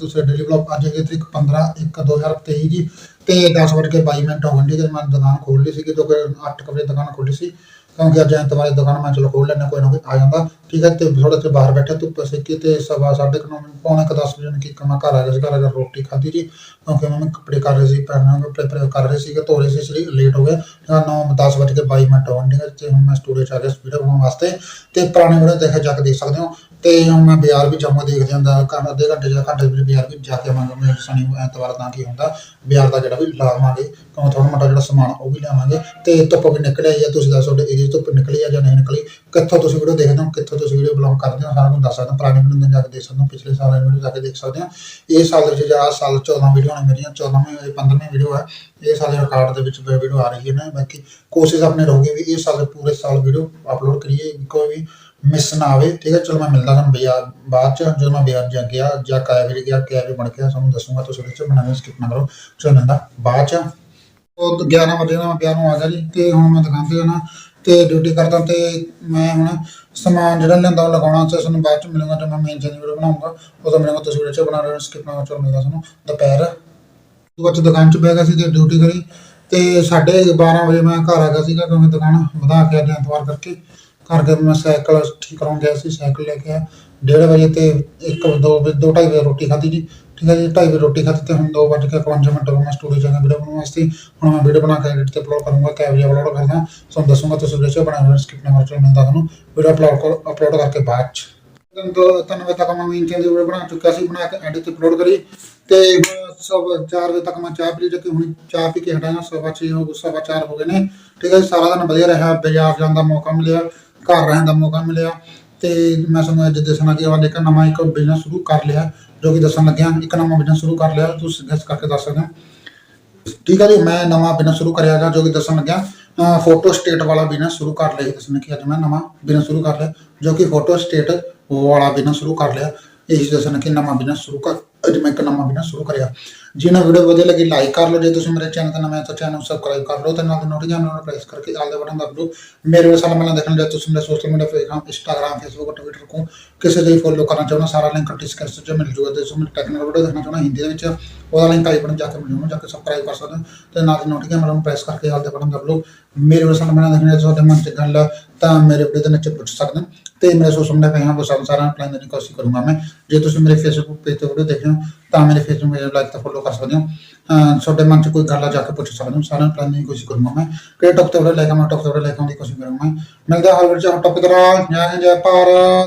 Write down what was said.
ਤੁਸੀਂ daily vlog ਅੱਜ ਹੈਗੇ ਤਰੀਕ 15 1 2023 ਜੀ। ਤੇ 10 ਵਜੇ ਕੇ 22 ਮਿੰਟ ਹੋ ਗਏ ਜੀ ਮੈਂ ਦੁਕਾਨ ਖੋਲ ਲਈ ਸੀ ਕਿ ਕਿਉਂਕਿ 8 ਵਜੇ ਦੁਕਾਨ ਖੋਲੀ ਸੀ। ਕਿਉਂਕਿ ਅੱਜ ਐਤਵਾਰ ਦੁਕਾਨ ਮੈਂ ਚਲੋ ਖੋਲ ਲੈਣਾ ਕੋਈ ਨਾ ਕੋਈ ਆ ਜਾਂਦਾ। ਠੀਕ ਹੈ, ਤੇ ਥੋੜਾ ਤੇ ਬਾਹਰ ਬੈਠਾ, ਧੁੱਪ ਸੇਕੀ ਤੇ ਸਵਾ ਸਾਢੇ ਕੁ ਨੌ, ਪੌਣੇ ਕੁ 10 ਵਜੇ ਨੂੰ ਕੀ ਕਮਾ ਘਰ ਆ ਗਿਆ ਸੀ, ਘਰ ਆ ਕੇ ਰੋਟੀ ਖਾਧੀ ਜੀ। ਕਿਉਂਕਿ ਮੈਂ ਕੱਪੜੇ ਕਰ ਰਹੇ ਸੀ ਪੈਣਾ ਕੱਪੜੇ ਕਰ ਰਹੇ ਸੀ ਕਿ ਧੋ ਰਹੇ ਸੀ ਇਸ ਲਈ ਲੇਟ ਹੋ ਗਿਆ। 9 10 ਵਜੇ ਕੇ 22 ਮਿੰਟ ਹੋਣ ਡੇ ਤੇ ਹੁਣ ਮੈਂ ਸਟੂਡੀਓ ਚ ਆ ਗਿਆ ਸਪੀਡ ਬਣਾਉਣ ਵਾਸਤੇ। ਤੇ ਪੁਰਾਣੇ ਵੀਡੀਓ ਦੇਖੇ ਜਾ ਕੇ ਦੇਖ ਸਕਦੇ ਹੋ। ਤੇ ਹੁਣ ਮੈਂ ਬਾਜ਼ਾਰ ਵੀ ਜਾਵਾਂ ਦੇਖ ਜਾਂਦਾ ਘੰਟਾ, ਅੱਧੇ ਘੰਟੇ ਜਾਂ ਘੰਟੇ ਵਿੱਚ ਬਾਜ਼ਾਰ ਵੀ ਜਾ ਕੇ ਆਵਾਂਗਾ। ਮੈਂ ਸ਼ਨੀ, ਐਤਵਾਰ ਤਾਂ ਕੀ ਹੁੰਦਾ, ਬਾਜ਼ਾਰ ਦਾ ਜਿਹੜਾ ਵੀ ਲਾਵਾਂਗੇ ਕਿਉਂ ਥੋੜਾ ਮੋਟਾ ਜਿਹੜਾ ਸਮਾਨ ਉਹ ਵੀ ਲਿਆਵਾਂਗੇ ਤੇ ਧੁੱਪ ਵੀ ਨਿਕਲਿਆ ਜਾਂ ਤੁਸੀਂ ਦੱਸੋ ਤੁਹਾਡੇ ਏਰੀਆ ਧੁੱਪ ਨਿਕਲੀ ਆ ਜਾਂ ਨਹੀਂ ਨਿਕਲੀ? ਕਿੱਥੋਂ ਤੁਸੀਂ ਵੀਡੀਓ ਦੇਖਦੇ ਹੋ, ਕਿੱਥੋਂ ਤੁਸੀਂ ਵੀਡੀਓ ਬਲੌਗ ਕਰਦੇ ਹੋ? ਸਾਰਾ ਕੁਝ ਦੱਸ ਸਕਦੇ ਹੋ, ਪੁਰਾਣੇ ਵੀਡੀਓ ਜਾ ਕੇ ਦੇਖ ਸਕਦੇ ਹੋ, ਪਿਛਲੇ ਸਾਲ ਦੀ ਵੀਡੀਓ ਜਾ ਕੇ ਦੇਖ ਸਕਦੇ ਹੋ। ਇਹ ਸਾਲ ਵਿੱਚ ਜਾਂ ਸਾਲ 14 ਵੀਡੀਓ ਨੇ ਮੇਰੀਆਂ 14ਵੀਂ 15ਵੀਂ ਵੀਡੀਓ ਹੈ ਇਹ ਸਾਲ ਦੇ ਰਿਕਾਰਡ ਦੇ ਵਿੱਚ ਵੀਡੀਓ ਆ ਰਹੀ ਹੈ ਨਾ, ਬਾਕੀ ਕੋਸ਼ਿਸ਼ ਆਪਣੇ ਰਹੂਗੀ ਵੀ ਇਹ ਸਾਲ ਪੂਰੇ ਸਾਲ ਵੀਡੀਓ ਅਪਲੋਡ ਕਰੀਏ, ਕੋਈ ਵੀ ਮਿਸ ਨਾ ਆਵੇ, ਠੀਕ ਹੈ? ਚਲੋ ਮੈਂ ਮਿਲਦਾ ਤੁਹਾਨੂੰ ਬਾਜ਼ਾਰ ਬਾਅਦ ਚ, ਜਦੋਂ ਮੈਂ ਬਾਜ਼ਾਰ ਜਾ ਗਿਆ, ਜਾਂ ਕਾਇਆ ਵੀ ਗਿਆ, ਕਿਆ ਵੀ ਬਣ ਗਿਆ, ਤੁਹਾਨੂੰ ਦੱਸੂਗਾ, ਤੁਸੀਂ ਵਿੱਚ ਬਣਾਵੇਂ ਸਕਿਪ ਨਾ ਕਰੋ। ਚਲੋ ਮਿਲਦਾ, ਬਾਅਦ ਚ। ਉਹ 11 ਵਜੇ ਨਾਲ ਮੈਂ ਪਿਆ ਨੂੰ ਆ ਗਿਆ ਜੀ, ਤੇ ਹੁਣ ਮੈਂ ਦੁਕਾਨ ਤੇ ਜਾਣਾ, ਤੇ ਡਿਊਟੀ ਕਰਦਾ ਤੇ ਮੈਂ ਹੁਣ ਸਮਾਨ ਜਿਹੜਾ ਲੈਂਦਾ ਉਹ ਲਗਾਉਣਾ, ਤੇ ਤੁਹਾਨੂੰ ਬਾਅਦ ਚ ਮਿਲੂੰਗਾ ਜਦੋਂ ਮੈਂ ਮੇਨ ਚੈਨਲ ਵੀਡੀਓ ਬਣਾਉਂਗਾ ਉਦੋਂ ਮਿਲੂਗਾ ਤੁਸੀਂ ਵੀਡੀਓ ਚ ਬਣਾ ਰਹੇ ਸਕਿਪ ਨਾ ਚਲੋ ਮਿਲਦਾ ਤੁਹਾਨੂੰ। ਦੁਪਹਿਰ। ਬਾਅਦ ਚ ਦੁਕਾਨ ਚ ਬਹਿ ਗਿਆ ਸੀ ਤੇ ਡਿਊਟੀ ਕਰੀ, ਤੇ 12:30 ਵਜੇ ਮੈਂ ਘਰ ਆ ਗਿਆ ਸੀਗਾ, ਕਿਉਂਕਿ ਦੁਕਾਨ ਵਧਾ ਕੇ ਅੱਜ ਐਤਵਾਰ ਕਰਕੇ। ਘਰ ਕੇ ਮੈਂ ਸਾਈਕਲ ਠੀਕ ਕਰਾਉਣ ਗਿਆ ਸੀ ਸਾਈਕਲ ਲੈ ਕੇ ਆਇਆ। ਡੇਢ ਵਜੇ ਤੇ 1 2 ਦੋ ਢਾਈ ਵਜੇ ਰੋਟੀ ਖਾਧੀ ਜੀ। ਠੀਕ ਹੈ ਜੀ ਢਾਈ ਵਜੇ ਰੋਟੀ ਖਾਧੀ ਤੇ ਹੁਣ 2 ਵਜੇ ਕੇ 5 ਮਿੰਟ ਹੋ ਮੈਂ ਸਟੂਡੀਓ ਜਾ ਵੀਡੀਓ ਬਣਾਉਣ ਵਾਸਤੇ। ਹੁਣ ਮੈਂ ਵੀਡੀਓ ਬਣਾ ਕੇ ਐਡਿਟ ਤੇ ਅਪਲੋਡ ਕਰੂੰਗਾ ਕਿਆ ਵੀਡੀਓ ਅਪਲੋਡ ਕਰਦਾ ਤੁਹਾਨੂੰ ਦੱਸੂਗਾ ਤੁਸੀਂ ਵੀਡੀਓ ਚ ਬਣਾਉਣਾ ਸਕਿਪ ਨਾ ਕਰੋ ਮਿਲਦਾ ਤੁਹਾਨੂੰ। ਵੀਡੀਓ ਅਪਲੋਡ ਅਪਲੋਡ ਕਰਕੇ ਬਾਅਦ ਚ। ਤਿੰਨ ਤਿੰਨ ਵਜੇ ਤੱਕ ਮੈਂ ਮੇਨ ਦੀ ਵੀਡੀਓ ਬਣਾ ਚੁੱਕਾ ਸੀ ਬਣਾ ਕੇ ਐਡਿਟ ਤੇ ਅਪਲੋਡ ਕਰੀ। ਤੇ ਹੁਣ ਸਭ 4 ਵਜੇ ਤੱਕ ਮੈਂ ਚਾਹ ਪੀ ਲਈ ਜੇ ਕਿ ਹੁਣ ਚਾਹ ਪੀ ਕੇ ਹਟਾਇਆ ਸਵਾ 6 ਹੋ ਗਏ ਸਵਾ 4 ਹੋ ਗਏ ਨੇ। ਠੀਕ ਹੈ ਜੀ, ਸਾਰਾ ਦਿਨ ਵਧੀਆ ਰਿਹਾ ਬਾਜ਼ਾਰ ਜਾਣ ਦਾ ਮੌਕਾ ਮਿਲਿਆ। ਘਰ ਰਹਿਣ ਦਾ ਮੌਕਾ ਮਿਲਿਆ ਤੇ ਮੈਂ ਤੁਹਾਨੂੰ ਅੱਜ ਦੱਸਣਾ ਕਿ ਆਵਾਂ ਇੱਕ ਨਵਾਂ ਇੱਕ ਬਿਜ਼ਨਸ ਸ਼ੁਰੂ ਕਰ ਲਿਆ, ਜੋ ਕਿ ਦੱਸਣ ਲੱਗਿਆ, ਇੱਕ ਨਵਾਂ ਬਿਜ਼ਨਸ ਸ਼ੁਰੂ ਕਰ ਲਿਆ, ਤੁਸੀਂ ਗੈਸ ਕਰਕੇ ਦੱਸ ਸਕਦੇ ਹੋ। ਠੀਕ ਹੈ ਜੀ, ਮੈਂ ਨਵਾਂ ਬਿਜ਼ਨਸ ਸ਼ੁਰੂ ਕਰਿਆ ਗਾ, ਜੋ ਕਿ ਦੱਸਣ ਲੱਗਿਆ ਫੋਟੋ ਸਟੇਟ ਵਾਲਾ ਬਿਜ਼ਨਸ ਸ਼ੁਰੂ ਕਰ ਲਿਆ, ਦੱਸਣ ਕਿ ਅੱਜ ਮੈਂ ਨਵਾਂ ਬਿਜ਼ਨਸ ਸ਼ੁਰੂ ਕਰ ਲਿਆ, ਜੋ ਕਿ ਫੋਟੋ ਸਟੇਟ ਵਾਲਾ ਬਿਜ਼ਨਸ ਸ਼ੁਰੂ ਕਰ ਲਿਆ। ਇਹ ਦੱਸਣ ਕਿ ਨਵਾਂ ਬਿਜ਼ਨਸ ਸ਼ੁਰੂ ਕਰ, ਅੱਜ ਮੈਂ ਇੱਕ ਨਵਾਂ ਬਿਜ਼ਨਸ ਸ਼ੁਰੂ ਕਰਿਆ। ਜਿਹਨਾਂ ਵੀਡੀਓ ਵਧੀਆ ਲੱਗੀ ਲਾਈਕ ਕਰ ਲਓ। ਜੇ ਤੁਸੀਂ ਮੇਰੇ ਚੈਨਲ ਤੇ ਨਵੇਂ ਤਾਂ ਚੈਨਲ ਸਬਸਕ੍ਰਾਈਬ ਕਰ ਲਓ ਤੇ ਨਾਲ ਦੀ ਨੋਟੀਫਿਕੇਸ਼ਨ ਨੂੰ ਪ੍ਰੈਸ ਕਰਕੇ ਆਲ ਦੇ ਬਟਨ ਦਬ ਲਓ ਮੇਰੇ ਵੇਲੇ ਸਾਲਾ ਦੇਖਣ ਜੇ ਤੁਸੀਂ ਮੇਰੇ social media platform Instagram Facebook Twitter ਕੋ ਕਿਸੇ ਦੇ ਫੋਲੋ ਕਰਨਾ ਚਾਹੁੰਦਾ ਸਾਰਾ ਲਿੰਕ ਡਿਸਕ੍ਰਿਪਸ਼ਨ 'ਚ ਮਿਲ ਜੂਗਾ। ਤੇ ਤੁਸੀਂ ਟੈਕਨੀਕਲ ਵੀਡੀਓ ਦੇਖਣਾ ਚਾਹੁੰਦਾ ਹਿੰਦੀ ਦੇ ਵਿੱਚ, ਉਹਦਾ ਲਿੰਕ ਆਈ ਬਟਨ ਜਾ ਕੇ ਮਿਲ ਜੂਗਾ, ਜਾ ਕੇ ਸਬਸਕ੍ਰਾਈਬ ਕਰ ਸਕਦੇ ਹੋ ਤੇ ਨਾਲ ਦੀ ਨੋਟੀਫਿਕੇਸ਼ਨ ਨੂੰ ਪ੍ਰੈਸ ਕਰਕੇ ਆਲ ਦੇ ਬਟਨ ਦਬ ਲਓ ਮੇਰੇ ਵੇਲੇ ਸਾਲਾ ਦੇਖਣ ਜੇ ਤੁਹਾਡੇ ਮਨ 'ਚ ਗੱਲ ਆ ਤਾਂ ਮੇਰੇ ਵੀਡੀਓ ਦੇ ਪੁੱਛ ਸਕਦੇ। ਤੇ ਮੇਰੇ ਸੋਸ਼ਲ ਮੀਡੀਆ ਪੇਜਾਂ ਕੋ ਸਭ ਸਾਰਾ ਅਪਲਾਈ ਦੀ ਕੋਸ਼ਿਸ਼ ਕਰੂੰਗਾ ਮੈਂ। ਜੇ ਤੁਸੀਂ ਮੇਰੇ ਫੇਸਬੁੱਕ ਪੇਜ ਤੇ ਵੀਡੀਓ ਦੇਖ ਰਹੇ ਹੋ ਤਾਂ ਮੇਰੇ ਫੇਸਬੁੱਕ ਪੇਜ ਨੂੰ ਲਾਈਕ ਤੇ ਫੋਲੋ ਕਰ ਸਕਦੇ ਹੋ। ਤੁਹਾਡੇ ਮਨ 'ਚ ਕੋਈ ਗੱਲ ਆ ਜਾ ਕੇ ਪੁੱਛ ਸਕਦੇ ਹੋ। ਸਾਰਾ ਅਪਲਾਈ ਕਰਨ ਦੀ ਕੋਸ਼ਿਸ਼ ਕਰੂੰਗਾ ਮੈਂ। ਕਿਹੜੇ ਟੌਪ ਤੇ ਵੀਡੀਓ ਲੈ ਕੇ ਮੈਂ ਟੌਪ ਤੇ ਵੀਡੀਓ ਲੈ ਕੇ ਆਉਣ ਦੀ ਕੋਸ਼ਿਸ਼ ਕਰੂੰਗਾ ਮਿਲਦਾ ਹਰ ਵੀਡੀਓ ਚ ਟੌਪਿਕ ਦਾ ਜੈ ਹਿੰਦ, ਜੈ ਭਾਰਤ।